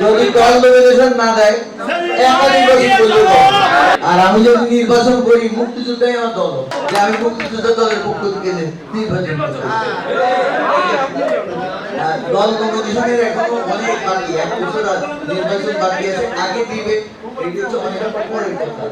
যদি দল নমিনেশন না দেয় একাধিক পর্যন্ত আর আমি যদি নির্বাচন করি মুক্তিযোদ্ধাই আমার দল। যে আমি মুক্তিযোদ্ধা দলের পক্ষ থেকে নির্বাচন দল নমিনেশনের এখনও অনেক বাকি এক বছর নির্বাচন বাকি আছে। আগে দিবে এটা হচ্ছে অনেক পরের কথা।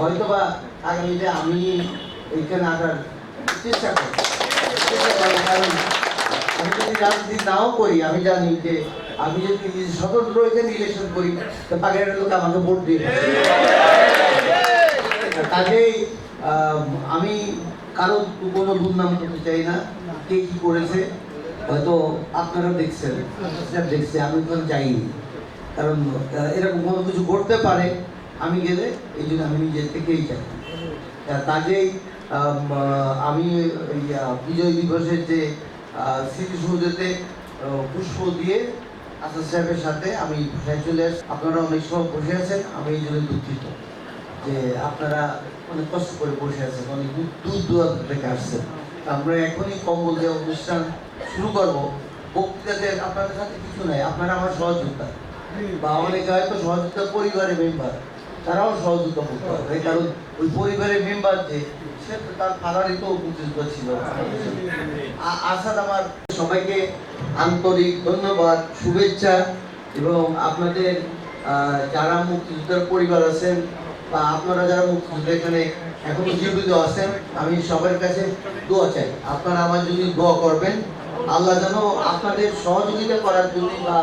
হয়তো আমি এইখানে চেষ্টা কারণ যদি নাও করি, আমি জানি যে আমি যদি করি, তো আমাকে ভোট দিয়ে আমি কারও কোনো দুর্নাম করতে চাই না। কে কি করেছে, হয়তো আপনারা দেখছেন দেখছে, আমি ওখানে যাইনি কারণ এরকম কোনো কিছু করতে পারে আমি গেলে এই জন্য আমি নিজের থেকেই যাই। কাজেই আমি বিজয় দিবসের যে স্মৃতিসৌধেতে পুষ্প দিয়ে আসাদ সাহেবের সাথে আমি বাসায় চলে আসি। আপনারা অনেক সময় বসে আছেন, আমি এই জন্য দুঃখিত যে আপনারা অনেক কষ্ট করে বসে আছেন, অনেক দূর দূর দূরান্ত থেকে আসছেন। আমরা এখনই কম্বল দেওয়া অনুষ্ঠান শুরু করব। বক্তৃতাতে আপনাদের সাথে কিছু নাই, আপনারা আমার সহযোগিতা। বা অনেকে হয়তো সহযোগিতা পরিবারের মেম্বার তারাও সহযোগিতা করতে পারবে কারণ ওই পরিবারের মেম্বার যে, সে তার ফাদারই তো মুক্তিযোদ্ধা ছিল। আসাদ আমার সবাইকে আন্তরিক ধন্যবাদ, শুভেচ্ছা এবং আপনাদের যারা মুক্তিযোদ্ধার পরিবার আছেন বা আপনারা যারা মুক্তিযোদ্ধা এখানে এখনও জীবিত আছেন, আমি সবার কাছে দোয়া চাই। আপনারা আমার যদি দোয়া করবেন। আল্লাহ যেন আপনাদের সহযোগিতা করার জন্য বা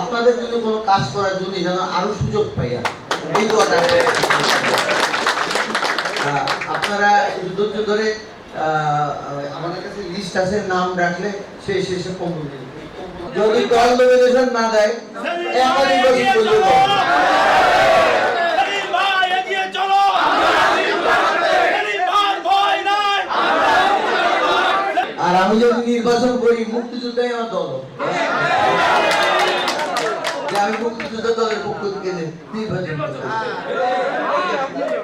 আপনাদের জন্য কোনো কাজ করার জন্য যেন আরও সুযোগ পাইয়া এই দোয়াটা আপনারা ধৈর্য ধরে আমাদের কাছে লিস্ট আছে নাম রাখলে সে শেষে দেবে। যদি দল নমিনেশন না দেয় একাধিক বছর পর্যন্ত আর আমি যদি নির্বাচন করি মুক্তিযোদ্ধাই আমার দল আমি মুক্তিযোদ্ধা দলের পক্ষ